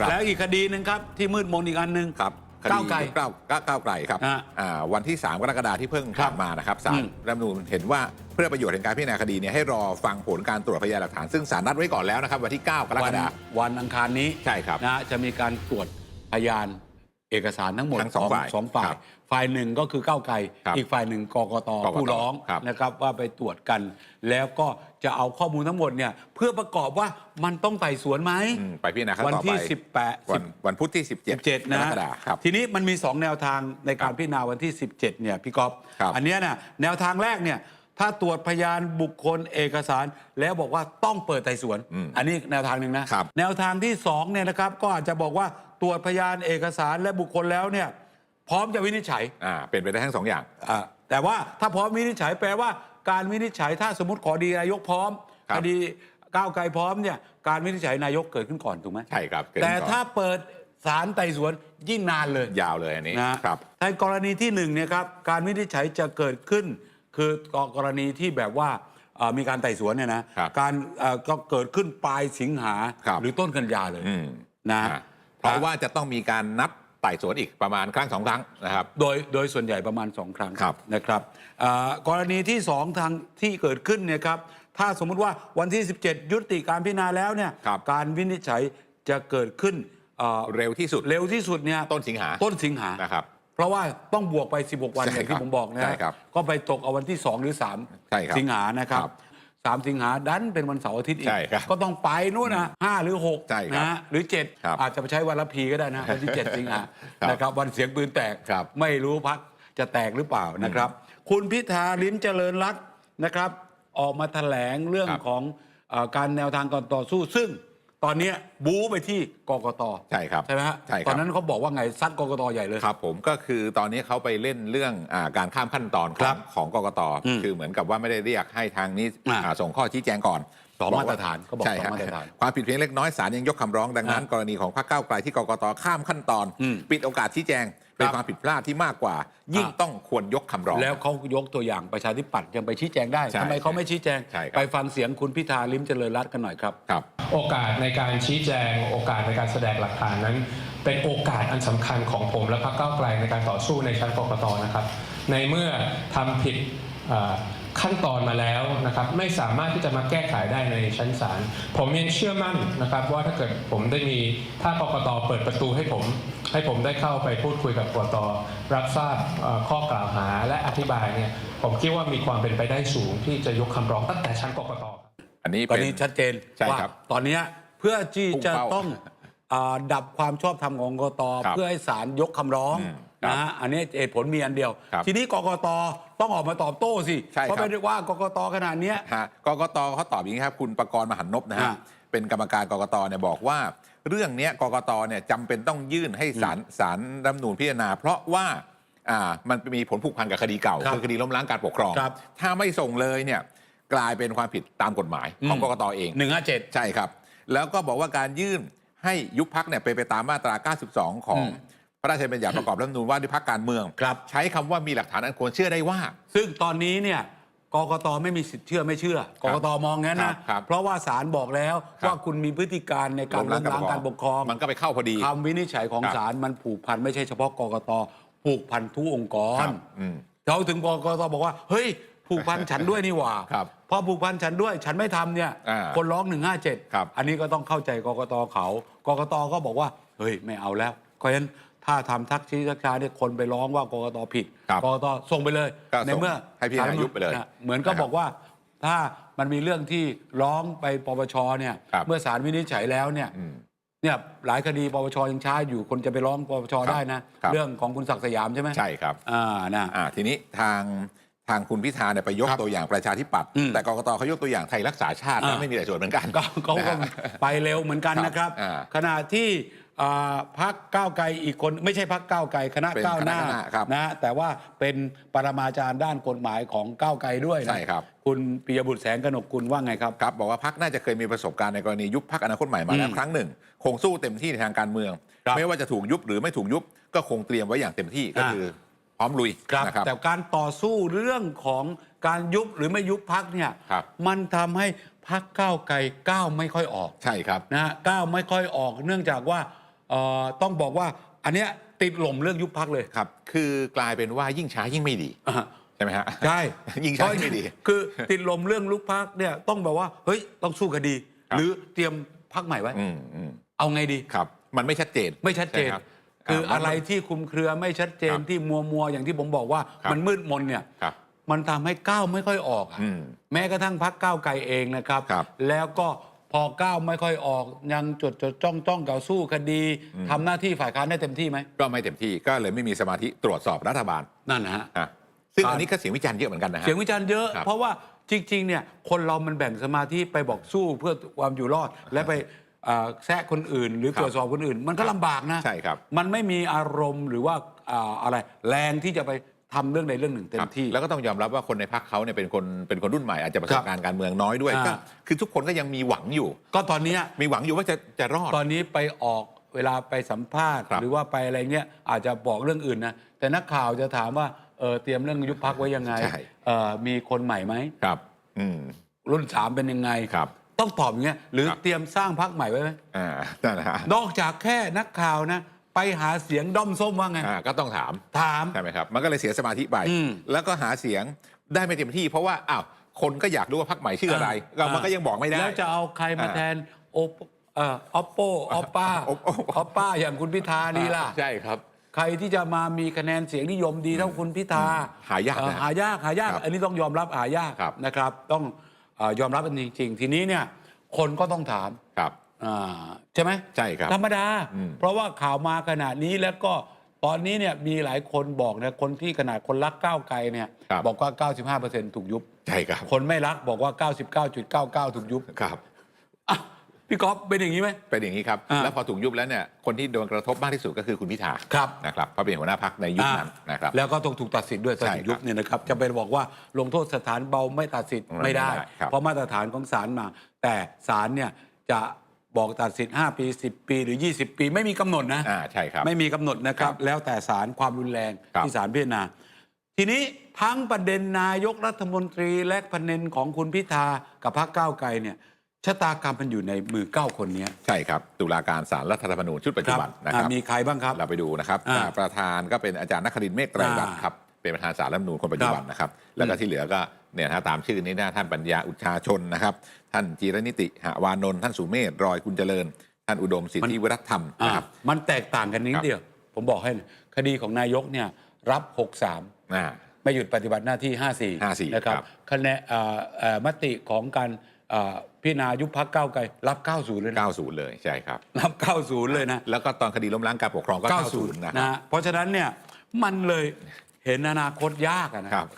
ครับ แล้วอีกคดีหนึ่งครับ ที่มืดมนอีกอันหนึ่ง ครับคก้าวดีไกลก้าวก้าวก้าวไกลครับอะอ่าวันที่ 3 กรกฎาคมที่เพิ่งครัผ่าบนมานะครับศาอืลม รัฐธรรมนูญเห็นว่าเพื่อประโยชน์ในการพิจารณาคดีเนี่ยให้รอฟังผลการตรวจพยานหลักฐาน ซึ่งศาลนัดไว้ก่อนแล้วนะครับ วันที่ 9 กรวักฎาคมวันอังคารนี้ใช่ครับ นะจะมีการตรวจพยาน เอกสารทั้งหมดทั้งสองฝ่ายสองฝ่ายครับฝ่ายหนึ่งก็คือก้าวไกล ครับอีกฝ่ายหนึ่งกกตกกตผู้ร้องครับนะครับว่าไปตรวจกัน แล้วก็จะเอาข้อมูลทั้งหมดเนี่ยเพื่อประกอบว่ามันต้องไต่สวนไหมอืมไปพิจารณาครั้งวันต่อที่ไป18 วันวันพุธที่ 17 17กนะรกฎาคมครับ ทีนี้มันมี 2 แนวทางในการพิจารณาวันที่ 17 เนี่ยพี่ก๊อฟครับอันเนี้ยน่ะแนวทางแรกเนี่ย ถ้าตรวจพยานบุคคลเอกสาร แล้วบอกว่าต้องเปิดไต่สวนอืมอันนี้แนวทางหนึ่งนะครับแนวทางที่2เนี่ยนะครับก็อาจจะบอกว่าตรวจพยานเอกสารและบุคคลแล้วเนี่ยพร้อมจะวินิจฉัยอ่าเป็นไปได้ทั้งสองอย่างอ่าแต่ว่าถ้าพร้อมวินิจฉัยแปลว่าการวินิจฉัยถ้าสมมติขอดีนายกพร้อมครับคดีก้าวไกลพร้อมเนี่ยการวินิจฉัยนายกเกิดขึ้นก่อนถูกไหมใช่ครับเกิดแต่ขึ้นก่อนถ้าเปิดศาลไต่สวนยิ่งนานเลยยาวเลยอันนี้นะครับในกรณีที่หนึ่งเนี่ยครับการวินิจฉัยจะเกิดขึ้น คือกรณีที่แบบว่าเอ่อมีการไต่สวนเนี่ยนะครับการเอ่อก็เกิดขึ้นปลายสิงหาครับหรือต้นกันยาเลยอืมนะอ่าเพราะว่าจะต้องมีการนัดไต่สวนอีกประมาณครั้งสองครั้งนะครับ โดยโดยส่วนใหญ่ประมาณสองครั้งครับนะครับเอ่อกรณีที่สองทางที่เกิดขึ้นเนี่ยครับถ้าสมมุติว่าวันที่ 17 ยุติการพิจารณาแล้วเนี่ยครับการวินิจฉัยจะเกิดขึ้นเอ่อเร็วที่สุดเร็วที่สุดเนี่ยต้นสิงหาต้นสิงหานะครับ เพราะว่าต้องบวกไป 16 วันใช่อย่างครัที่บผมบอกนะใช่ครับก็ไปตกเอาวันที่ 2 หรือ ใช่ครับ3 สิงหานะครับครับสามสิงหาดันเป็นวันเสาร์อาทิตย์อีก ใช่ครับก็ต้องไปนู่นนะห้าหรือ6ใช่ครับนะหรือครับ7อาจจะไปใช้วันละพีก็ได้นะวันที่7สิงหาครับนะครับวันเสียงปืนแตก ครับไม่รู้พักจะแตกหรือเปล่านะครับ คุณพิธาลิ้มเจริญรัตน์นะครับ ออกมาแถลงเรื่องครับ ของเออการแนวทางการต่อสู้ซึ่ง ตอนเนี้ยบู๊ไปที่กกตใช่ครับใช่ไหมฮะใช่ครับ ตอนนั้นเขาบอกว่าไงซัดกกตใหญ่เลย ครับผมก็คือตอนนี้เขาไปเล่นเรื่องอาการข้ามขั้นตอนขครัองบของกกตอืมคือเหมือนกับว่าไม่ได้เรียกให้ทางนี้อ่าอ่าส่งข้อชี้แจงก่อน สองว่มาตรฐานเขาบอกใช่สองฮะมาตรฐานความผิดเพียงเล็กน้อยศาลยังยกคำร้องดังนั้นอะกรณีของพรรคก้าวไกลที่กกตข้ามขั้นตอนอืมปิดโอกาสชี้แจงเป็นครับความผิดพลาดที่มากกว่า ยิ่งอะต้องควรยกคำร้อง แล้วเขายกตัวอย่างประชาธิปัตย์ยังไปชี้แจงได้ใช่ทำไมเขาไม่ชี้แจงใช่ครับไปฟังเสียงคุณพิธาลิ้มเจริญรัตน์กันหน่อยครับครับ โอกาสในการชี้แจง โอกาสในการแสดงหลักฐานนั้น เป็นโอกาสอันสำคัญของผมและพรรคก้าวไกลในการต่อสู้ในชั้นกกตนะครับ ในเมื่อทำผิดเอ่อ ขั้นตอนมาแล้วนะครับไม่สามารถที่จะมาแก้ไขได้ในชั้นศาลผมยังเชื่อมั่นนะครับ ว่าถ้าเกิดผมได้มีถ้ากกตเปิดประตูให้ผม ให้ผมได้เข้าไปพูดคุยกับกกตรับทราบเอ่อข้อกล่าวหาและอธิบายเนี่ยผมคิดว่ามีความเป็นไปได้สูง ที่จะยกคำร้องตั้งแต่ชั้นกกตอันนี้ตอนเป็นนี้ชัดเจนใช่ว่าครับตอนเนี้ยเพื่อที่จะพุ่งเป้าต้องอา ดับความชอบธรรมของกกตครับเพื่อให้ศาลยกคำร้องอืมครับนะฮะอันนี้เหตุผลมีอันเดียวครับทีนี้กกตต้องออกมาตอบโต้สิใช่ครับเพราะไม่ได้ว่ากกตขนาดเนี้ยฮะกกตเขาตอบอย่างนี้ครับ คุณประกรณ์มหันนพนะฮะฮะเป็นกรรมการกกตเนี่ยบอกว่า เรื่องเนี้ยกกตเนี่ยจำเป็นต้องยื่นให้ศาลศาลรัฐธรรมนูญพิจารณา เพราะว่าอ่ามันมีผลผูกพันกับคดีเก่าครับคือคดีล้มล้างการปกครองครับถ้าไม่ส่งเลยเนี่ยกลายเป็นความผิดตามกฎหมายของอืมกกตเองหนึ่งห้าเจ็ดใช่ครับ แล้วก็บอกว่าการยื่น ให้ยุบพักเนี่ยเป็นไปตามมาตรา 92 ของอืมพระราชบัญญัติประกอบรัฐธรรมนูญว่าด้วยพักการเมือง ครับ ใช้คำว่ามีหลักฐานอันควรเชื่อได้ว่า ซึ่งตอนนี้เนี่ยกกตไม่มีสิทธิ์เชื่อไม่เชื่อกกตมองงั้นครันะบครับเพราะว่าศาลบอกแล้วครับ ว่าคุณมีพฤติการในการล้มล้างการปกครองมันก็ไปเข้าพอดี คำวินิจฉัยของครับ ศาลมันผูกพันไม่ใช่เฉพาะกกตผูกพันทุกองค์กครรับอืม เขาถึงกกตบอกว่า เฮ้ย ผูกพันฉันด้วยนี่หว่าครับพอผูกพันฉันด้วยฉันไม่ทำเนี่ย อ่าคนร้อง ครับ157 อันนี้ก็ต้องเข้าใจกกตเขา กกตก็บอกว่า เฮ้ย ไม่เอาแล้วเพราะฉะนั้นถ้าทำทักชี้ทักช้าเนี่ยคนไปร้องว่ากกตผิดครับกกตส่งไปเลย ก็ในส่งเมื่อให้พิจารณายุบไปเลยนะเหมือนก็นะครับบอกว่า ถ้ามันมีเรื่องที่ร้องไปปปชเนี่ยครับ เมื่อศาลวินิจฉัยแล้วเนี่ย อืม เนี่ยหลายคดีปปชยังช้าอยู่คนจะไปร้องปปชครับได้นะ ครับ เรื่องของคุณศักดิ์สยามใช่ไหมใช่ครับ อ่านะ อ่าทีนี้ทาง ทางคุณพิธาเนี่ยไปยกครับตัวอย่างประชาธิปัตย์อืมแต่กกตเขายกตัวอย่างไทยรักษาชาติอ่านะไม่มีแต่ส่วนเหมือนกันก็เขาก็นะฮะไปเร็วเหมือนกันครับนะครับอ่าขณะที่อ่าพักก้าวไกลอีกคนไม่ใช่พักก้าวไกลคณะเป็นก้าวหน้าคณะก้าวหน้าครับนะแต่ว่าเป็นปรมาจารย์ด้านกฎหมายของก้าวไกลด้วยนะใช่ครับคุณปิยบุตรแสงกนกกุลว่าไงครับครับบอกว่าพักน่าจะเคยมีประสบการณ์ในกรณียุบพักอนาคตใหม่มาแล้วอืมครั้งหนึ่ง คงสู้เต็มที่ในทางการเมืองครับไม่ว่าจะถูกยุบหรือไม่ถูกยุบก็คงเตรียมไว้อย่างเต็มที่ก็อ่าคือ พร้อมลุยครับ นะครับ แต่การต่อสู้เรื่องของการยุบหรือไม่ยุบพักเนี่ยครับ มันทำให้พักก้าวไกลก้าวไม่ค่อยออกใช่ครับ นะฮะก้าวไม่ค่อยออก เนื่องจากว่าเอ่อต้องบอกว่าอันเนี้ยติดหล่มเรื่องยุบพักเลยครับ คือกลายเป็นว่ายิ่งช้ายิ่งไม่ดี อะใช่ไหมฮะ ใช่ ยิ่งช้ายิ่งไม่ดี คือติดลมเรื่องลุกพักเนี่ยต้องแบบว่า เฮ้ย ต้องสู้คดี ครับ หรือเตรียมพักใหม่ไว้ อืมอืมเอาไงดี ครับ มันไม่ชัดเจนไม่ชัดเจน ใช่ครับ คืออ่าอะไรที่คลุมเครือไม่ชัดเจนครับที่มัวมัวๆอย่างที่ผมบอกว่าครับมันมืดมนเนี่ยครับมันทำให้ก้าวไม่ค่อยออกอะอืมแม้กระทั่งพักก้าวไกลเองนะครับครับ แล้วก็พอก้าวไม่ค่อยออกยังจดจดจ้องจ้องกับสู้คดีทำหน้าที่ฝ่ายค้านได้เต็มที่ไหมก็ไม่เต็มที่ก็เลยไม่มีสมาธิตรวจสอบรัฐบาลนั่นนะฮะอะซึ่งครับอันนี้ก็เสียงวิจารณ์เยอะเหมือนกันนะฮะเสียงวิจารณ์เยอะครับเพราะว่าจริงๆเนี่ยคนเรามันแบ่งสมาธิไปบอกสู้เพื่อความอยู่รอดและไปเอ่อ แซะคนอื่น หรือครับตรวจสอบคนอื่น มันก็ลำบากนะใช่ครับมันไม่มีอารมณ์หรือว่าอ่าอะไรแรงที่จะไปทำเรื่องใดเรื่องหนึ่งเต็ครัมบที่แล้วก็ต้องยอมรับว่าคนในพรรคเขาเนี่ยเป็นคนเป็นคนรุ่นใหม่อาจจะประสครับบการณ์การเมืองน้อยด้วยอ่าก็คือทุกคนก็ยังมีหวังอยู่ ก็ตอนเนี้ยมีหวังอยู่ว่าจะจะรอด ตอนนี้ไปออกเวลาไปสัมภาษณ์ครับหรือว่าไปอะไรเงี้ยอาจจะบอกเรื่องอื่นนะแต่นักข่าวจะถามว่าเออเตรียมเรื่องยุบพักไว้ยังไงใช่เออมีคนใหม่ไหมครับอืมรุ่นสามเป็นยังไงครับ ต้องตอบอย่างเงี้ยหรือครับ เตรียมสร้างพักใหม่ไว้ไหมอ่านั่นนะฮะนอกจากแค่นักข่าวนะ ไปหาเสียงด้อมส้มว่าไง อ่าก็ต้องถาม ถาม ใช่ไหมครับ มันก็เลยเสียสมาธิไป อืมแล้วก็หาเสียงได้ไม่เต็มที่ เพราะว่า อ้าว คนก็อยากรู้ว่าพรรคใหม่ชื่ออะไรก็มันก็ยังบอกไม่ได้ แล้วจะเอาใครมาอ่าแทนโอปเอ่อออปโปออปป้าโอโอ ออปป้าอย่างคุณพิธาดีล่ะ ใช่ครับ ใครที่จะมามีคะแนนเสียงนิยมดีเท่าคุณพิธาหายากนะเอ่อหายากหายาก ครับอันนี้ต้องยอมรับหายากครับนะครับ ต้องเอ่อ ยอมรับกันจริง ๆ ทีนี้เนี่ยคนก็ต้องถามครับอ่าใช่ไหมใช่ครับ ธรรมดาอืมเพราะว่าข่าวมาขนาดนี้แล้วก็ตอนนี้เนี่ยมีหลายคนบอกนะคนที่ขนาดคนรักก้าวไกลเนี่ยครับบอกว่า 95%ถูกยุบใช่ครับ คนไม่รักบอกว่า 99.99 ถูกยุบครับอะ พี่ก๊อฟเป็นอย่างนี้ไหม เป็นอย่างนี้ครับ อ่าแล้วพอถูกยุบแล้วเนี่ยคนที่โดนกระทบมากที่สุดก็คือคุณพิธาครับ นะครับเพราะเป็นหัวหน้าพักในยุคนั้นนะครับ แล้วก็ต้องถูกตัดสิทธิ์ด้วยตอนใช่ถูกยุบเนี่ยนะครับจะไปบอกว่าลงโทษสถานเบาไม่ตัดสิทธิ์ไม่ไม่ได้ ได้ครับเพราะมาตรฐานของศาลมา แต่ศาลเนี่ยจะบอกตัดสิทธิ์ 5 ปี 10 ปีหรือ 20 ปีไม่มีกำหนดนะอ่าใช่ครับไม่มีกำหนดนะครับครับแล้วแต่ศาลความรุนแรงครับที่ศาลพิจารณา ทีนี้ทั้งประเด็นนายกรัฐมนตรีและประเด็นของคุณพิธากับพรรคก้าวไกลเนี่ย ชะตากรรมมันอยู่ในมือเก้าคนเนี้ย ใช่ครับ ตุลาการศาลรัฐธรรมนูญชุดปัจจุบันนะครับอ่ามีใครบ้างครับเราไปดูนะครับอ่าอ่าประธานก็เป็นอาจารย์นครินทร์เมฆไตรรัตน์อ่าครับเป็นประธานศาลรัฐธรรมนูญคนปัจจุบันนะครับแล้วก็ที่เหลือก็เนี่ยนะตามชื่อนี้นะท่านปัญญาอุชาชนนะครับ ท่านจีรนิติหาวานนท์ท่านสุเมธรอยคุณเจริญ ท่านอุดมสิทธิวิรัตธรรมอ่านะครับ มันแตกต่างกันนิคดรับ เดียว ผมบอกให้นะคดีของนายกเนี่ยรับ 63 อ่า ไม่หยุดปฏิบัติหน้าที่ 54 54นะครับครับคะแนนเอ่อเอ่อมติของการเอ่อ พิจารณายุบพักเก้าวไกลรับ 90 เลยนะ90 เลยใช่ครับ รับ 90 เลยนะ แล้วก็ตอนคดีล้มล้างการปกครองก็90นะคนะรับฮะเพราะฉะนั้นเนี่ยมันเลยเห็นอนาคตยากอะนะครับ